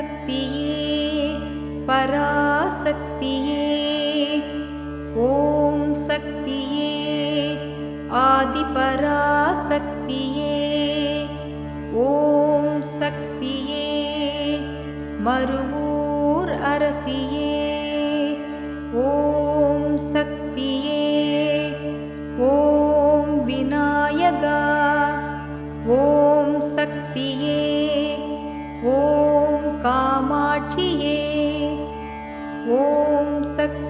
शक्तिये पराशक्तिये ॐ शक्तिये आदिपराशक्तिये ॐ शक्ति मरु ॐ शक्तिये ॐ विनायगा ॐ शक्तिये ॐ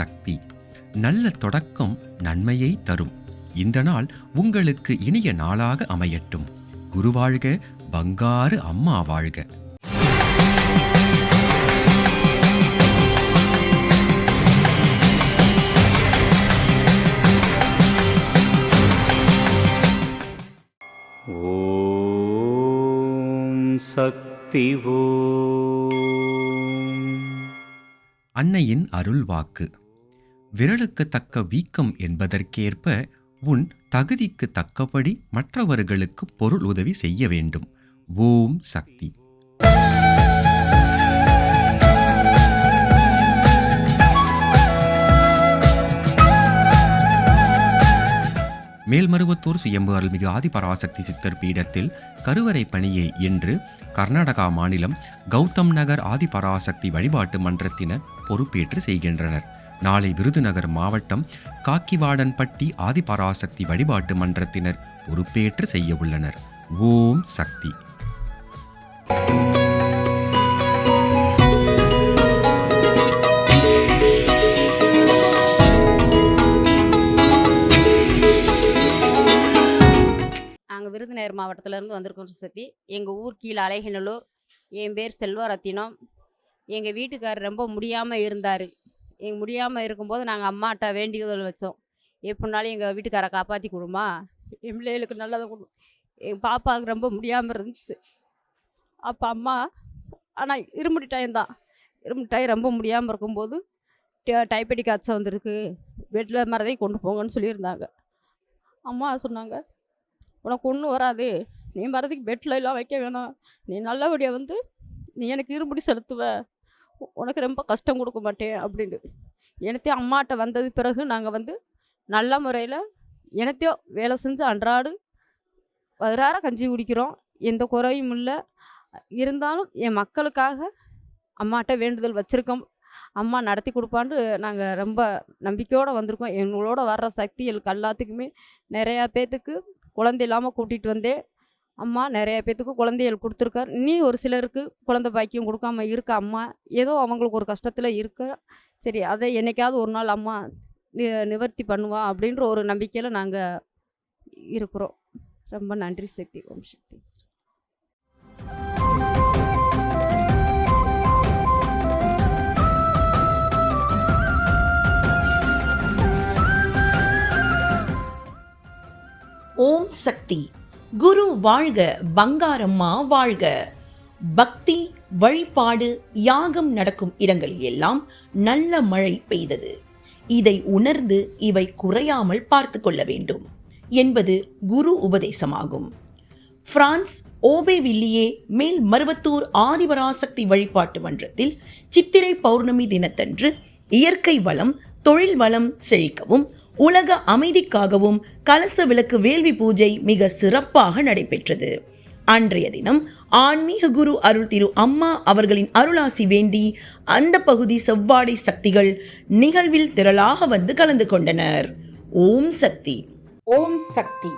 சக்தி. நல்ல தொடக்கம் நன்மையை தரும். இந்த நாள் உங்களுக்கு இனிய நாளாக அமையட்டும். குருவாழ்க பங்காரு அம்மா வாழ்க. சக்தி அன்னையின் அருள் வாக்கு விரலுக்கு தக்க வீக்கம் என்பதற்கேற்ப உன் தகுதிக்கு தக்கபடி மற்றவர்களுக்கு பொருள் உதவி செய்ய வேண்டும். ஓம் சக்தி. மேல்மருவத்தூர் சுயம்பு அருள்மிகு ஆதிபராசக்தி சித்தர் பீடத்தில் கருவறை பணியை இன்று கர்நாடகா மாநிலம் கௌதம் நகர் ஆதிபராசக்தி வழிபாட்டு மன்றத்தினர் பொறுப்பேற்று செய்கின்றனர். நாளை விருதுநகர் மாவட்டம் காக்கிவாடன்பட்டி ஆதிபராசக்தி வழிபாட்டு மன்றத்தினர் பொறுப்பேற்று செய்ய உள்ளனர். ஓம் சக்தி. நாங்கள் விருதுநகர் மாவட்டத்திலேருந்து வந்திருக்கோம் சக்தி எங்கள் ஊர் கீழே அலைகிநல்லூர் என் பேர் செல்வரத்தினம். எங்கள் வீட்டுக்காரர் ரொம்ப முடியாமல் இருந்தார். எங்க முடியாமல் இருக்கும்போது நாங்கள் அம்மாட்ட வேண்டியதில் வச்சோம். எப்படினாலும் எங்கள் வீட்டுக்காரை காப்பாற்றி கொடுமா. என் பிள்ளைகளுக்கு நல்லதை கொடு. எங்கள் பாப்பாவுக்கு ரொம்ப முடியாமல் இருந்துச்சு. அப்போ அம்மா ஆனால் இருமுடி டைம் தான். இருமுடி டைம் ரொம்ப முடியாமல் இருக்கும்போது டைப்படி காய்ச்சல் வந்திருக்கு. பெட்டில் மரதையும் கொண்டு போங்கன்னு சொல்லியிருந்தாங்க. அம்மா சொன்னாங்க உனக்கு ஒன்றும் வராது. நீ மறதிக்கு பெட்டில் எல்லாம் வைக்க வேணாம். நீ நல்லபடியாக வந்து நீ எனக்கு இருமுடி செலுத்துவ. உனக்கு ரொம்ப கஷ்டம் கொடுக்க மாட்டேன் அப்படின்னு எனத்தையும் அம்மாட்ட வந்தது பிறகு நாங்கள் வந்து நல்ல முறையில் எனத்தையோ வேலை செஞ்சு அன்றாடு வயிறார கஞ்சி குடிக்கிறோம். எந்த குறையும் இல்லை. இருந்தாலும் என் மக்களுக்காக அம்மாட்ட வேண்டுதல் வச்சுருக்கோம். அம்மா நடத்தி கொடுப்பான்னு நாங்கள் ரொம்ப நம்பிக்கையோடு வந்திருக்கோம். எங்களோட வர்ற சக்திகளுக்கு எல்லாத்துக்குமே நிறையா பேர்த்துக்கு குழந்தை இல்லாமல் கூட்டிகிட்டு வந்தேன். அம்மா நிறைய பேர்த்துக்கு குழந்தைகள் கொடுத்துருக்கார். நீ ஒரு சிலருக்கு குழந்தை பாக்கியம் கொடுக்காம இருக்க அம்மா. ஏதோ அவங்களுக்கு ஒரு கஷ்டத்தில் இருக்க. சரி அதை என்னைக்காவது ஒரு நாள் அம்மா நி நிவர்த்தி பண்ணுவா அப்படின்ற ஒரு நம்பிக்கையில் நாங்கள் இருக்கிறோம். ரொம்ப நன்றி சக்தி ஓம் சக்தி. ஓம் சக்தி. குரு வாழ்க பங்காரம்மா வாழ்க. பக்தி வழிபாடு யாகம் நடக்கும் இடங்களில் எல்லாம் நல்ல மழை பெய்தது. இதை உணர்ந்து இவை குறையாமல் பார்த்து கொள்ள வேண்டும் என்பது குரு உபதேசமாகும். பிரான்ஸ் ஓபேவில்லியே மேல் மருவத்தூர் ஆதிபராசக்தி வழிபாட்டு மன்றத்தில் சித்திரை பௌர்ணமி தினத்தன்று இயற்கை வளம் தொழில் வளம் செழிக்கவும் உலக அமைதிக்காகவும் கலச விளக்கு வேள்வி பூஜை மிக சிறப்பாக நடைபெற்றது. அன்றைய தினம் ஆன்மீக குரு அருள் திரு அம்மா அவர்களின் அருளாசி வேண்டி அந்த பகுதி செவ்வாடை சக்திகள் நிகழ்வில் திரளாக வந்து கலந்து கொண்டனர். ஓம் சக்தி. ஓம் சக்தி.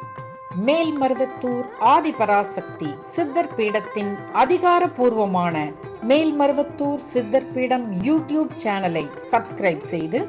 மேல்மருவத்தூர் ஆதிபராசக்தி சித்தர் பீடத்தின் அதிகாரப்பூர்வமான மேல்மருவத்தூர் சித்தர் பீடம் யூடியூப் சேனலை சப்ஸ்கிரைப் செய்து